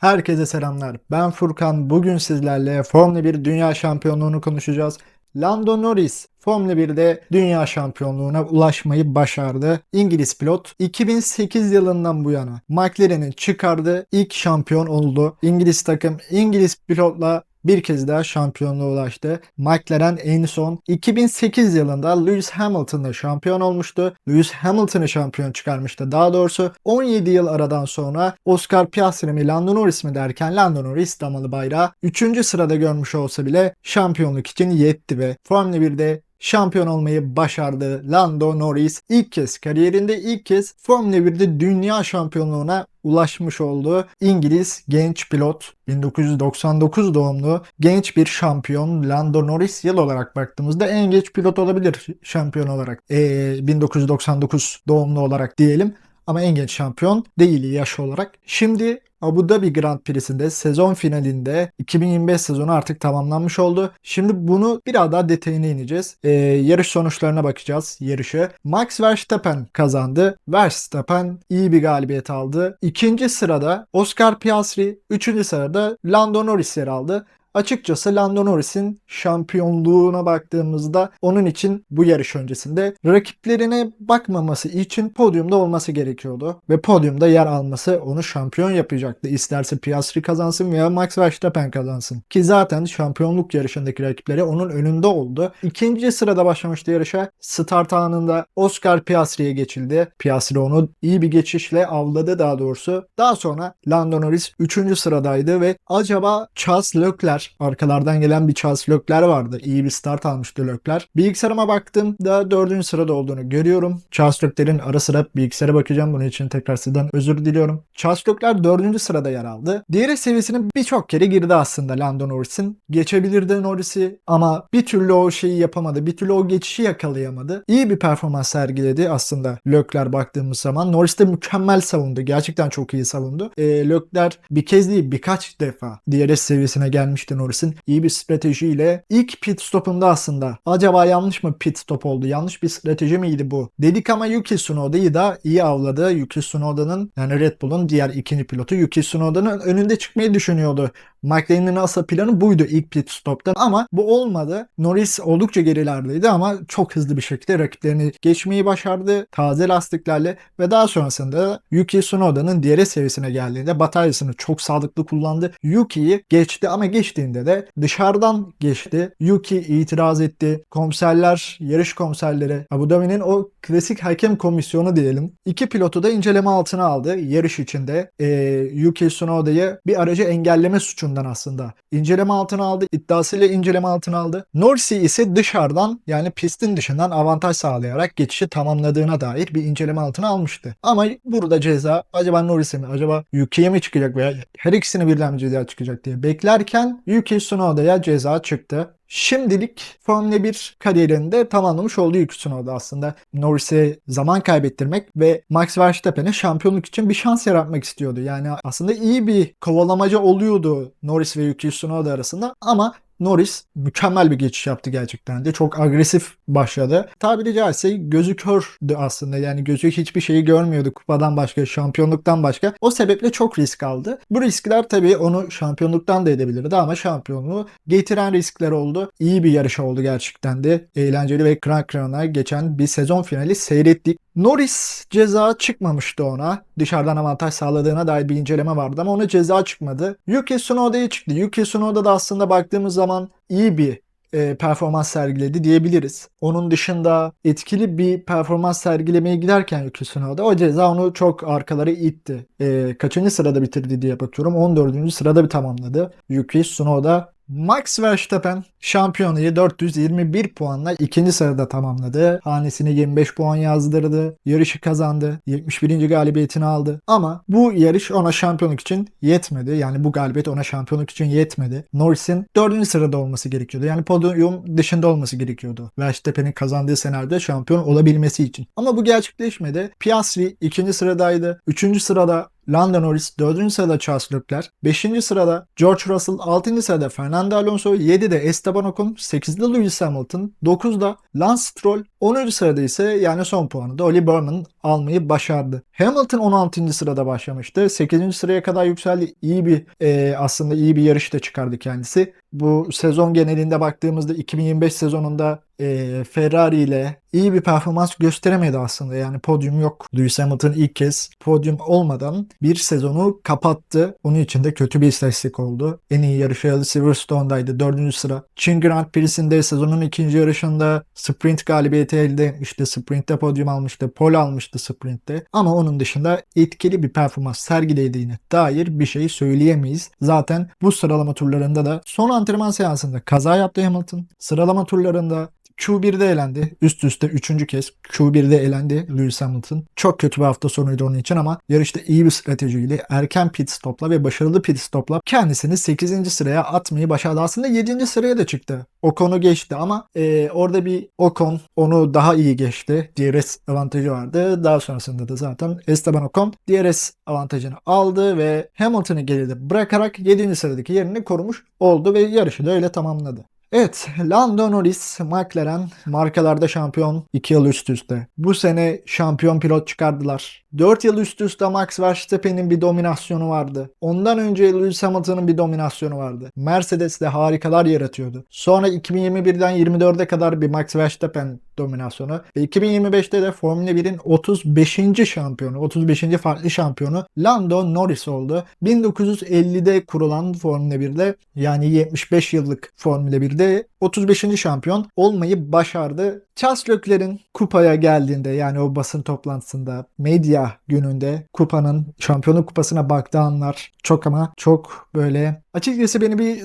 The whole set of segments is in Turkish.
Herkese selamlar. Ben Furkan. Bugün sizlerle Formula 1 Dünya Şampiyonluğunu konuşacağız. Lando Norris Formula 1'de dünya şampiyonluğuna ulaşmayı başardı. İngiliz pilot 2008 yılından bu yana McLaren'in çıkardığı ilk şampiyon oldu. İngiliz takım İngiliz pilotla bir kez daha şampiyonluğa ulaştı. McLaren en son 2008 yılında Lewis Hamilton'la şampiyon olmuştu. Lewis Hamilton'ı şampiyon çıkarmıştı. Daha doğrusu 17 yıl aradan sonra Oscar Piastri mi Lando Norris mi derken Lando Norris damalı bayrağı 3. sırada görmüş olsa bile şampiyonluk için yetti ve Formula 1'de şampiyon olmayı başardı. Lando Norris ilk kez kariyerinde ilk kez Formula 1'de dünya şampiyonluğuna ulaşmış oldu. İngiliz genç pilot 1999 doğumlu genç bir şampiyon Lando Norris yıl olarak baktığımızda en genç pilot olabilir şampiyon olarak. Ee, 1999 doğumlu olarak diyelim ama en genç şampiyon değil yaş olarak. Şimdi Abu Dhabi Grand Prix'sinde sezon finalinde 2025 sezonu artık tamamlanmış oldu. Şimdi bunu biraz daha detayına ineceğiz. Ee, yarış sonuçlarına bakacağız yarışı. Max Verstappen kazandı. Verstappen iyi bir galibiyet aldı. İkinci sırada Oscar Piastri, üçüncü sırada Lando Norris yer aldı. Açıkçası Lando Norris'in şampiyonluğuna baktığımızda onun için bu yarış öncesinde rakiplerine bakmaması için podyumda olması gerekiyordu. Ve podyumda yer alması onu şampiyon yapacaktı. İsterse Piastri kazansın veya Max Verstappen kazansın. Ki zaten şampiyonluk yarışındaki rakipleri onun önünde oldu. İkinci sırada başlamıştı yarışa. Start anında Oscar Piastri'ye geçildi. Piastri onu iyi bir geçişle avladı daha doğrusu. Daha sonra Lando Norris 3. sıradaydı ve acaba Charles Leclerc arkalardan gelen bir Charles Leclerc vardı. İyi bir start almıştı Leclerc. Bilgisayarıma baktığımda 4. sırada olduğunu görüyorum. Charles Leclerc'in ara sıra bilgisayara bakacağım. Bunun için tekrar sizden özür diliyorum. Charles Leclerc 4. sırada yer aldı. Diğer seviyesine birçok kere girdi aslında Lando Norris'in. Geçebilirdi Norris'i ama bir türlü o şeyi yapamadı. Bir türlü o geçişi yakalayamadı. İyi bir performans sergiledi aslında Leclerc baktığımız zaman. Norris de mükemmel savundu. Gerçekten çok iyi savundu. E, Leclerc bir kez değil birkaç defa DRS seviyesine gelmişti Norris'in iyi bir stratejiyle ilk pit stopunda aslında acaba yanlış mı pit stop oldu? Yanlış bir strateji miydi bu? Dedik ama Yuki Tsunoda'yı da iyi avladı. Yuki Tsunoda'nın yani Red Bull'un diğer ikinci pilotu Yuki Tsunoda'nın önünde çıkmayı düşünüyordu. McLaren'in asıl planı buydu ilk pit stop'tan ama bu olmadı. Norris oldukça gerilerdeydi ama çok hızlı bir şekilde rakiplerini geçmeyi başardı. Taze lastiklerle ve daha sonrasında Yuki Tsunoda'nın diğer seviyesine geldiğinde bataryasını çok sağlıklı kullandı. Yuki'yi geçti ama geçtiğinde de dışarıdan geçti. Yuki itiraz etti. Komiserler, yarış komiserleri Abu Dhabi'nin o klasik hakem komisyonu diyelim. İki pilotu da inceleme altına aldı yarış içinde. Ee, Yuki Tsunoda'yı bir aracı engelleme suçundan aslında inceleme altına aldı. iddiasıyla inceleme altına aldı. Norris'i ise dışarıdan yani pistin dışından avantaj sağlayarak geçişi tamamladığına dair bir inceleme altına almıştı. Ama burada ceza acaba Norris'e mi acaba Yuki'ye mi çıkacak veya her ikisini birden ceza çıkacak diye beklerken Yuki Tsunoda'ya ceza çıktı. Şimdilik Formula 1 kariyerinde tamamlamış olduğu Yuki Tsunoda aslında. Norris'e zaman kaybettirmek ve Max Verstappen'e şampiyonluk için bir şans yaratmak istiyordu. Yani aslında iyi bir kovalamacı oluyordu Norris ve Yuki Tsunoda arasında ama Norris mükemmel bir geçiş yaptı gerçekten de. Çok agresif başladı. Tabiri caizse gözü kördü aslında. Yani gözü hiçbir şeyi görmüyordu kupadan başka, şampiyonluktan başka. O sebeple çok risk aldı. Bu riskler tabii onu şampiyonluktan da edebilirdi ama şampiyonluğu getiren riskler oldu. İyi bir yarış oldu gerçekten de. Eğlenceli ve kran kran'a geçen bir sezon finali seyrettik. Norris ceza çıkmamıştı ona. Dışarıdan avantaj sağladığına dair bir inceleme vardı ama ona ceza çıkmadı. Yuki Tsunoda'ya çıktı. Yuki Tsunoda da aslında baktığımız zaman iyi bir e, performans sergiledi diyebiliriz. Onun dışında etkili bir performans sergilemeye giderken Yuki Tsunoda o ceza onu çok arkaları itti. E, kaçıncı sırada bitirdi diye bakıyorum. 14. sırada bir tamamladı. Yuki Tsunoda Max Verstappen şampiyonayı 421 puanla ikinci sırada tamamladı. Hanesine 25 puan yazdırdı. Yarışı kazandı. 71. galibiyetini aldı. Ama bu yarış ona şampiyonluk için yetmedi. Yani bu galibiyet ona şampiyonluk için yetmedi. Norris'in 4. sırada olması gerekiyordu. Yani podyum dışında olması gerekiyordu. Verstappen'in kazandığı senaryoda şampiyon olabilmesi için. Ama bu gerçekleşmedi. Piastri ikinci sıradaydı. Üçüncü sırada Lando Norris 4. sırada Charles Leclerc, 5. sırada George Russell, 6. sırada Fernando Alonso, 7'de Esteban Ocon, 8'de Lewis Hamilton, 9'da Lance Stroll, 10. sırada ise yani son puanı da Oli Berman almayı başardı. Hamilton 16. sırada başlamıştı. 8. sıraya kadar yükseldi. İyi bir e, aslında iyi bir yarış da çıkardı kendisi. Bu sezon genelinde baktığımızda 2025 sezonunda e, Ferrari ile iyi bir performans gösteremedi aslında. Yani podyum yok. Lewis Hamilton ilk kez podyum olmadan bir sezonu kapattı. Onun için de kötü bir istatistik oldu. En iyi yarışı Silverstone'daydı. 4. sıra. Çin Grand Prix'sinde sezonun ikinci yarışında sprint galibiyeti elde etmişti. Sprint'te podyum almıştı. Pole almıştı sprint'te. Ama onun dışında etkili bir performans sergilediğine dair bir şey söyleyemeyiz. Zaten bu sıralama turlarında da son antrenman seansında kaza yaptı Hamilton. Sıralama turlarında Q1'de elendi. Üst üste üçüncü kez Q1'de elendi Lewis Hamilton. Çok kötü bir hafta sonuydu onun için ama yarışta iyi bir stratejiyle erken pit stopla ve başarılı pit stopla kendisini 8. sıraya atmayı başardı. Aslında 7. sıraya da çıktı. Ocon'u geçti ama e, orada bir Ocon onu daha iyi geçti. DRS avantajı vardı. Daha sonrasında da zaten Esteban Ocon DRS avantajını aldı ve Hamilton'ı geride bırakarak 7. sıradaki yerini korumuş oldu ve yarışı da öyle tamamladı. Evet, Lando Norris, McLaren markalarda şampiyon 2 yıl üst üste. Bu sene şampiyon pilot çıkardılar. 4 yıl üst üste Max Verstappen'in bir dominasyonu vardı. Ondan önce Lewis Hamilton'ın bir dominasyonu vardı. Mercedes de harikalar yaratıyordu. Sonra 2021'den 24'e kadar bir Max Verstappen dominasyonu ve 2025'te de Formula 1'in 35. şampiyonu, 35. farklı şampiyonu Lando Norris oldu. 1950'de kurulan Formula 1'de yani 75 yıllık Formula 1'de 35. şampiyon olmayı başardı. Charles Leclerc'in kupaya geldiğinde yani o basın toplantısında medya gününde kupanın şampiyonluk kupasına baktığı anlar çok ama çok böyle açıkçası beni bir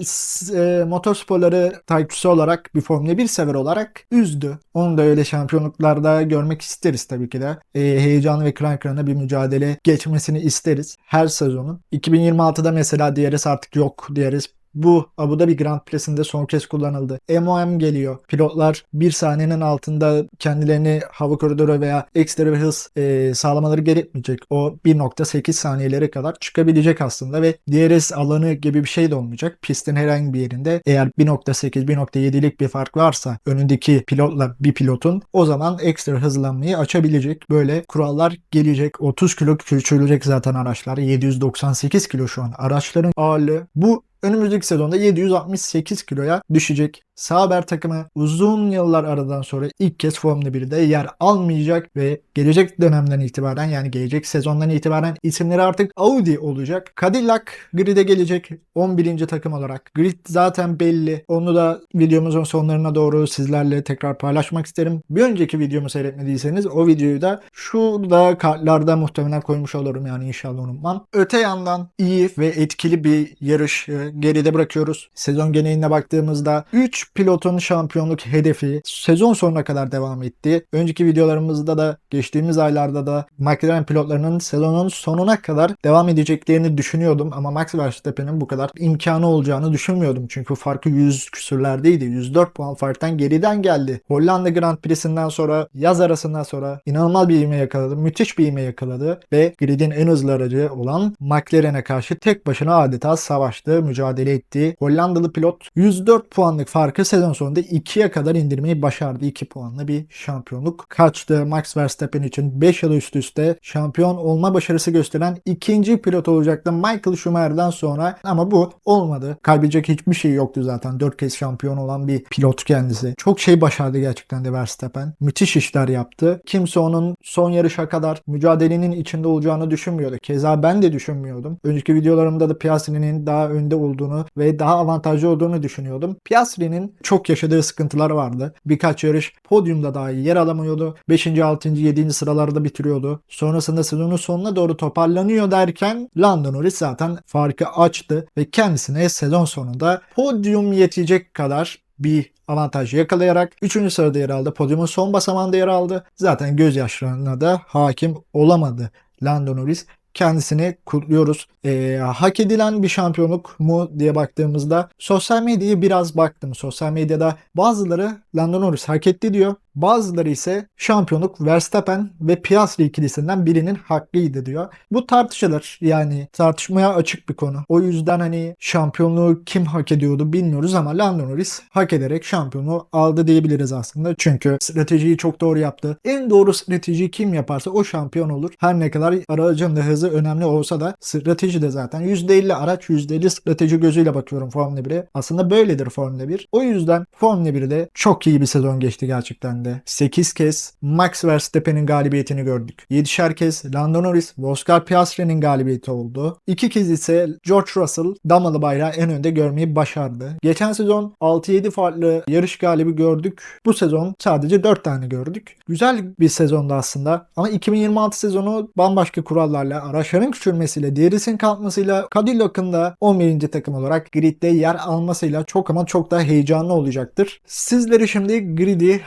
e, motorsporları takipçisi olarak bir Formula 1 sever olarak üzdü. Onu da öyle şampiyonluklarda görmek isteriz tabii ki de. E, heyecanlı ve kıran kırana bir mücadele geçmesini isteriz her sezonun. 2026'da mesela DRS artık yok. DRS bu Abu Dhabi Grand Prix'sinde son kez kullanıldı. MOM geliyor. Pilotlar bir saniyenin altında kendilerini hava koridoru veya ekstra bir hız e, sağlamaları gerekmeyecek. O 1.8 saniyelere kadar çıkabilecek aslında ve DRS alanı gibi bir şey de olmayacak. Pistin herhangi bir yerinde eğer 1.8 1.7'lik bir fark varsa önündeki pilotla bir pilotun o zaman ekstra hızlanmayı açabilecek. Böyle kurallar gelecek. 30 kilo küçülecek zaten araçlar. 798 kilo şu an araçların ağırlığı. Bu önümüzdeki sezonda 768 kiloya düşecek. Sauber takımı uzun yıllar aradan sonra ilk kez Formula 1'de yer almayacak ve gelecek dönemden itibaren yani gelecek sezondan itibaren isimleri artık Audi olacak. Cadillac grid'e gelecek 11. takım olarak. Grid zaten belli. Onu da videomuzun sonlarına doğru sizlerle tekrar paylaşmak isterim. Bir önceki videomu seyretmediyseniz o videoyu da şurada kartlarda muhtemelen koymuş olurum yani inşallah unutmam. Öte yandan iyi ve etkili bir yarış geride bırakıyoruz. Sezon geneline baktığımızda 3 pilotun şampiyonluk hedefi sezon sonuna kadar devam etti. Önceki videolarımızda da geçtiğimiz aylarda da McLaren pilotlarının sezonun sonuna kadar devam edeceklerini düşünüyordum ama Max Verstappen'in bu kadar imkanı olacağını düşünmüyordum. Çünkü farkı 100 küsürlerdeydi. 104 puan farktan geriden geldi. Hollanda Grand Prix'sinden sonra yaz arasından sonra inanılmaz bir ivme yakaladı. Müthiş bir ivme yakaladı ve gridin en hızlı aracı olan McLaren'e karşı tek başına adeta savaştı, mücadele etti. Hollandalı pilot 104 puanlık farkı sezon sonunda 2'ye kadar indirmeyi başardı. 2 puanla bir şampiyonluk kaçtı. Max Verstappen için 5 yıl üst üste şampiyon olma başarısı gösteren ikinci pilot olacaktı Michael Schumacher'dan sonra ama bu olmadı. Kaybedecek hiçbir şey yoktu zaten. 4 kez şampiyon olan bir pilot kendisi. Çok şey başardı gerçekten de Verstappen. Müthiş işler yaptı. Kimse onun son yarışa kadar mücadelenin içinde olacağını düşünmüyordu. Keza ben de düşünmüyordum. Önceki videolarımda da Piastri'nin daha önde olduğunu ve daha avantajlı olduğunu düşünüyordum. Piastri'nin çok yaşadığı sıkıntılar vardı. Birkaç yarış podyumda dahi yer alamıyordu. 5. 6. 7. sıralarda bitiriyordu. Sonrasında sezonun sonuna doğru toparlanıyor derken Lando Norris zaten farkı açtı ve kendisine sezon sonunda podyum yetecek kadar bir avantaj yakalayarak 3. sırada yer aldı. Podyumun son basamağında yer aldı. Zaten gözyaşlarına da hakim olamadı Lando Norris kendisini kutluyoruz. E, hak edilen bir şampiyonluk mu diye baktığımızda sosyal medyaya biraz baktım. Sosyal medyada bazıları Lando Norris hak etti diyor. Bazıları ise şampiyonluk Verstappen ve Piastri ikilisinden birinin hakkıydı diyor. Bu tartışılır. Yani tartışmaya açık bir konu. O yüzden hani şampiyonluğu kim hak ediyordu bilmiyoruz ama Lando Norris hak ederek şampiyonluğu aldı diyebiliriz aslında. Çünkü stratejiyi çok doğru yaptı. En doğru stratejiyi kim yaparsa o şampiyon olur. Her ne kadar aracın da hızı önemli olsa da strateji de zaten %50 araç %50 strateji gözüyle bakıyorum Formula 1'e. Aslında böyledir Formula 1. O yüzden Formula 1'de çok iyi bir sezon geçti gerçekten de. 8 kez Max Verstappen'in galibiyetini gördük. 7'şer kez Lando Norris ve Oscar Piastri'nin galibiyeti oldu. 2 kez ise George Russell damalı bayrağı en önde görmeyi başardı. Geçen sezon 6-7 farklı yarış galibi gördük. Bu sezon sadece 4 tane gördük. Güzel bir sezondu aslında ama 2026 sezonu bambaşka kurallarla, araçların küçülmesiyle, DRS'in kalkmasıyla Cadillac'ın da 11. takım olarak gridde yer almasıyla çok ama çok daha heyecanlı olacaktır. Sizleri şimdi grid'i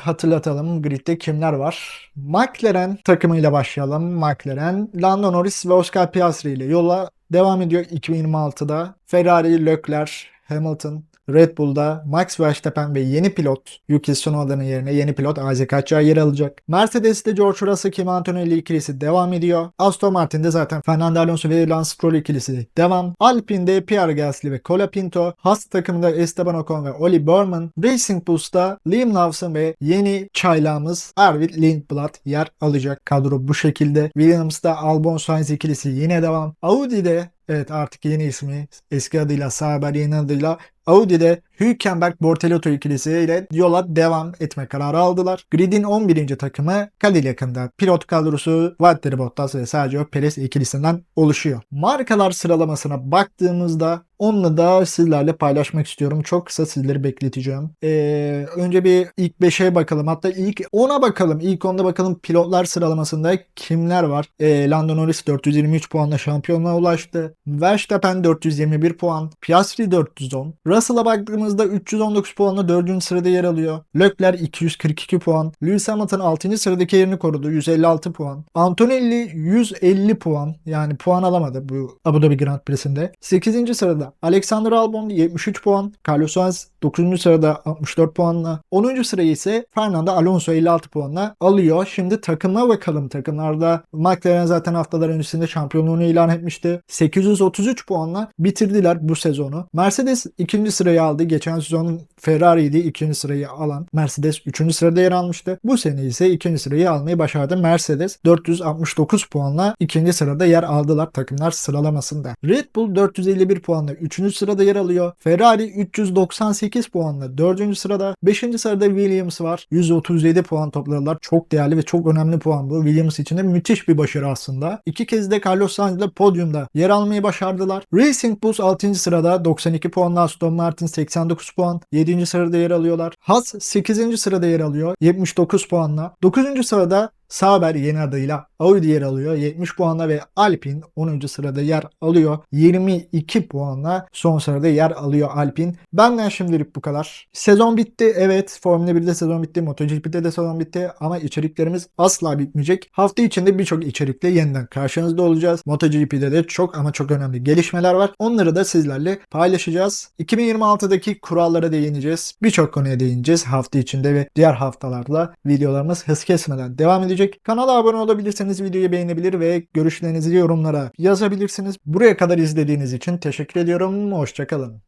hatırlatalım. Gridde kimler var? McLaren takımıyla başlayalım. McLaren, Lando Norris ve Oscar Piastri ile yola devam ediyor 2026'da. Ferrari, Leclerc, Hamilton, Red Bull'da Max Verstappen ve yeni pilot Yuki Tsunoda'nın yerine yeni pilot Isaac Hatcher yer alacak. Mercedes'te George Russell, Kim Antonelli ikilisi devam ediyor. Aston Martin'de zaten Fernando Alonso ve Lance Stroll ikilisi devam. Alpine'de Pierre Gasly ve Colapinto. Haas takımında Esteban Ocon ve Oli Burman. Racing Bulls'ta Liam Lawson ve yeni çaylağımız Arvid Lindblad yer alacak. Kadro bu şekilde. Williams'da Albon Sainz ikilisi yine devam. Audi'de Evet artık yeni ismi eski adıyla Sauber yeni adıyla Audi'de Hülkenberg Bortolotto ikilisiyle yola devam etme kararı aldılar. Grid'in 11. takımı Cadillac'ında pilot kadrosu Valtteri Bottas ve Sergio Perez ikilisinden oluşuyor. Markalar sıralamasına baktığımızda onunla da sizlerle paylaşmak istiyorum. Çok kısa sizleri bekleteceğim. Ee, önce bir ilk 5'e bakalım. Hatta ilk 10'a bakalım. İlk 10'da bakalım pilotlar sıralamasında kimler var? Ee, Lando Norris 423 puanla şampiyonluğa ulaştı. Verstappen 421 puan. Piastri 410. Russell'a baktığımızda 319 puanla 4. sırada yer alıyor. Leclerc 242 puan. Lewis Hamilton 6. sıradaki yerini korudu. 156 puan. Antonelli 150 puan. Yani puan alamadı bu Abu Dhabi Grand Prix'sinde. 8. sırada Alexander Albon 73 puan. Carlos Sainz 9. sırada 64 puanla. 10. sırayı ise Fernando Alonso 56 puanla alıyor. Şimdi takıma bakalım. Takımlarda McLaren zaten haftalar öncesinde şampiyonluğunu ilan etmişti. 833 puanla bitirdiler bu sezonu. Mercedes 2. sırayı aldı. Geçen sezon Ferrari'ydi 2. sırayı alan. Mercedes 3. sırada yer almıştı. Bu sene ise 2. sırayı almayı başardı. Mercedes 469 puanla 2. sırada yer aldılar takımlar sıralamasında. Red Bull 451 puanla 3. sırada yer alıyor. Ferrari 398 puanla 4. sırada. 5. sırada Williams var. 137 puan topladılar. Çok değerli ve çok önemli puan bu. Williams için de müthiş bir başarı aslında. İki kez de Carlos Sainz ile podyumda yer almayı başardılar. Racing Bulls 6. sırada 92 puanla Aston Martin 89 puan. 7. sırada yer alıyorlar. Haas 8. sırada yer alıyor. 79 puanla. 9. sırada Sauber yeni adıyla Audi yer alıyor 70 puanla ve Alpine 10. sırada yer alıyor 22 puanla son sırada yer alıyor Alpine. Benden şimdilik bu kadar. Sezon bitti evet Formula 1'de sezon bitti MotoGP'de de sezon bitti ama içeriklerimiz asla bitmeyecek. Hafta içinde birçok içerikle yeniden karşınızda olacağız. MotoGP'de de çok ama çok önemli gelişmeler var. Onları da sizlerle paylaşacağız. 2026'daki kurallara değineceğiz. Birçok konuya değineceğiz hafta içinde ve diğer haftalarda videolarımız hız kesmeden devam edecek edecek. Kanala abone olabilirseniz videoyu beğenebilir ve görüşlerinizi yorumlara yazabilirsiniz. Buraya kadar izlediğiniz için teşekkür ediyorum. Hoşçakalın.